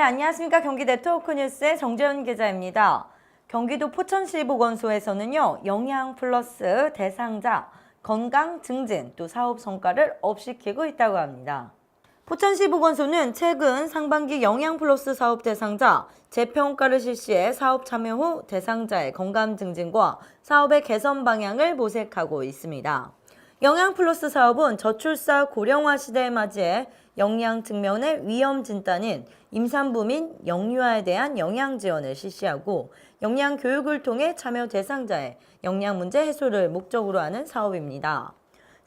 안녕하십니까. 경기 네트워크 뉴스의 정재현 기자입니다. 경기도 포천시 보건소에서는요, 영양 플러스 대상자 건강 증진 또 사업 성과를 업시키고 있다고 합니다. 포천시 보건소는 최근 상반기 영양 플러스 사업 대상자 재평가를 실시해 사업 참여 후 대상자의 건강 증진과 사업의 개선 방향을 모색하고 있습니다. 영양 플러스 사업은 저출사 고령화 시대에 맞이해 영양 측면의 위험 진단인 임산부 및 영유아에 대한 영양 지원을 실시하고 영양 교육을 통해 참여 대상자의 영양 문제 해소를 목적으로 하는 사업입니다.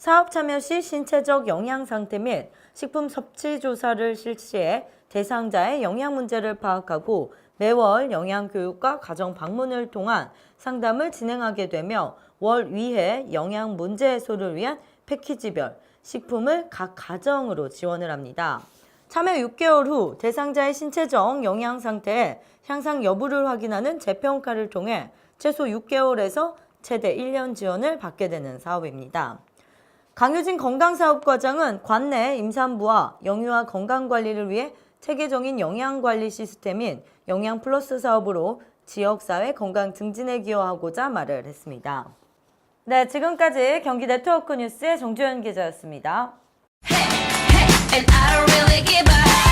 사업 참여 시 신체적 영양 상태 및 식품 섭취 조사를 실시해 대상자의 영양 문제를 파악하고 매월 영양 교육과 가정 방문을 통한 상담을 진행하게 되며 월 위해 영양 문제 해소를 위한 패키지별 식품을 각 가정으로 지원을 합니다. 참여 6개월 후 대상자의 신체적 영양 상태의 향상 여부를 확인하는 재평가를 통해 최소 6개월에서 최대 1년 지원을 받게 되는 사업입니다. 강효진 건강사업과장은 관내 임산부와 영유아 건강관리를 위해 체계적인 영양관리 시스템인 영양플러스 사업으로 지역사회 건강 증진에 기여하고자 말을 했습니다. 네, 지금까지 경기 네트워크 뉴스의 정주현 기자였습니다. and I